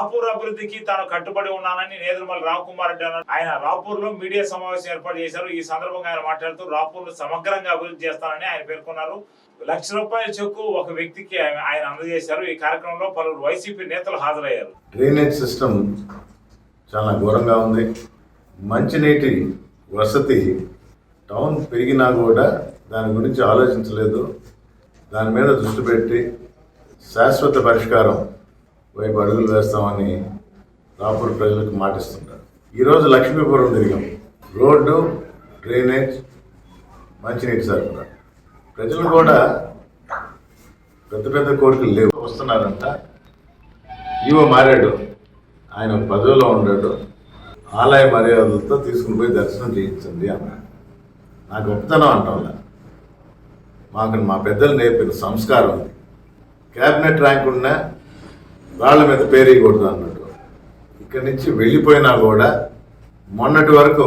రాపూర్ అభివృద్ధికి తాను కట్టుబడి ఉన్నానని నేదురుమల్లి రామకుమార్ రెడ్డి అన్నారు. ఆయన రాపూర్లో మీడియా సమావేశం ఏర్పాటు చేశారు. ఈ సందర్భంగా ఆయన మాట్లాడుతూ రాపూర్ను సమగ్రంగా అభివృద్ధి చేస్తానని ఆయన పేర్కొన్నారు. లక్ష రూపాయల చెక్కు ఒక వ్యక్తికి ఆయన- ఆయన అందజేశారు. ఈ కార్యక్రమంలో పలువురు వైసీపీ నేతలు హాజరయ్యారు. డ్రైనేజ్ సిస్టమ్ చాలా ఘోరంగా ఉంది. మంచినీటి వసతి టౌన్ పెరిగినా కూడా దాని గురించి ఆలోచించలేదు. దాని మీద దృష్టి పెట్టి శాశ్వత పరిష్కారం వైపు అడుగులు వేస్తామని రాపూర్ ప్రజలకు మాటిస్తున్నారు ఈరోజు లక్ష్మీపురం దిగాం రోడ్డు డ్రైనేజ్ మంచినీటి సరఫరా. ప్రజలు కూడా పెద్ద పెద్ద కోరికలు లేవు. వస్తున్నారంట. ఈవో మారాడు. ఆయన పదవిలో ఉన్నాడు. ఆలయ మర్యాదలతో తీసుకుని పోయి దర్శనం చేయించండి అన్నాడు. నాకు గొప్పతనం అంటాం మాకు మా పెద్దలు నేర్పిన సంస్కారం ఉంది. క్యాబినెట్ ర్యాంక్ ఉన్నా రాళ్ళ మీద పేరేయకూడదు అన్నట్టు. ఇక్కడి నుంచి వెళ్ళిపోయినా కూడా మొన్నటి వరకు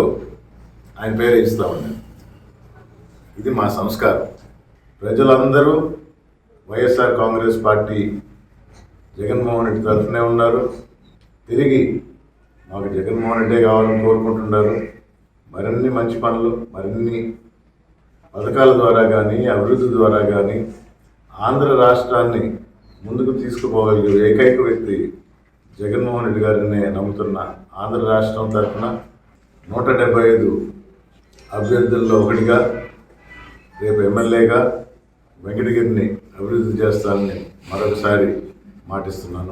ఆయన పేరు ఇస్తా ఉన్నాను ఇది మా సంస్కారం. ప్రజలందరూ వైఎస్ఆర్ కాంగ్రెస్ పార్టీ జగన్మోహన్ రెడ్డి తరఫునే ఉన్నారు. తిరిగి మాకు జగన్మోహన్ రెడ్డే కావాలని కోరుకుంటున్నారు. మరిన్ని మంచి పనులు మరిన్ని పథకాల ద్వారా కానీ అభివృద్ధి ద్వారా కానీ ఆంధ్ర రాష్ట్రాన్ని ముందుకు తీసుకుపోగలిగే ఏకైక వ్యక్తి జగన్మోహన్ రెడ్డి గారిని నమ్ముతున్న ఆంధ్ర రాష్ట్రం తరఫున నూట డెబ్బై ఐదు అభ్యర్థుల్లో ఒకటిగా రేపు ఎమ్మెల్యేగా వెంకటగిరిని అభివృద్ధి చేస్తానని మరొకసారి మాటిస్తున్నాను.